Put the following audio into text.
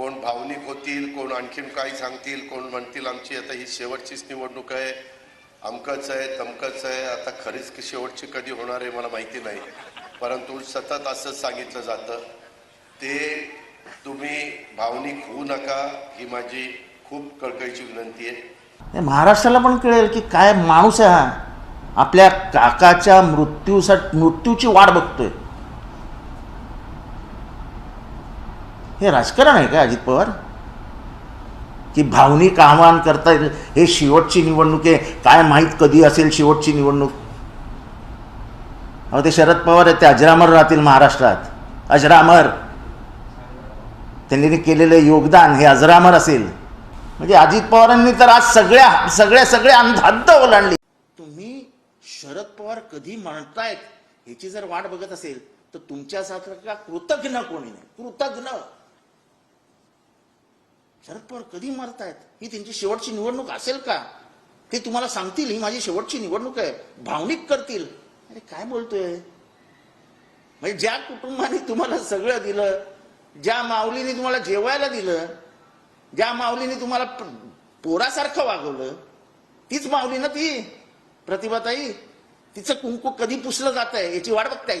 कोण भावनिक होतील कोण आणखीन काही सांगतील कोण म्हणतील आमची आता ही शेवटचीच निवडणूक आहे. अमकच आहे तमकच आहे. आता खरीच की शेवटची कधी होणार आहे मला माहिती नाही. परंतु सतत असंच सांगितलं जातं. ते तुम्ही भावनिक होऊ नका ही माझी खूप कळकळीची विनंती आहे. हे महाराष्ट्राला पण कळेल की काय माणूस आहे हा. आपल्या काकाच्या मृत्यूसाठी मृत्यूची वाट बघतोय. हे राजकारण आहे का अजित पवार? की भावनिक आव्हान करता हे शेवटची निवडणूक आहे. काय माहीत कधी असेल शेवटची निवडणूक? अहो ते शरद पवार आहेत ते अजरामर राहतील महाराष्ट्रात. अजरामर. त्यांनी केलेलं योगदान हे अजरामर असेल. म्हणजे अजित पवारांनी तर आज सगळ्या सगळ्या सगळ्या अंधाद्ध ओलांडली. तुम्ही शरद पवार कधी म्हणतायत? ह्याची जर वाट बघत असेल तर तुमच्यासारखा कृतज्ञ कोणी नाही. कृतज्ञ. शरद पवार कधी मरतायत? ही त्यांची शेवटची निवडणूक असेल का? ते तुम्हाला सांगतील ही माझी शेवटची निवडणूक आहे. भावनिक करतील. अरे काय बोलतोय? म्हणजे ज्या कुटुंबाने तुम्हाला सगळं दिलं ज्या माऊलीने तुम्हाला जेवायला दिलं ज्या माऊलीने तुम्हाला पोरासारखं वागवलं तीच माऊली ना ती? प्रतिभाताई तिचं कुंकू कधी पुसलं जात आहे याची वाट बघताय.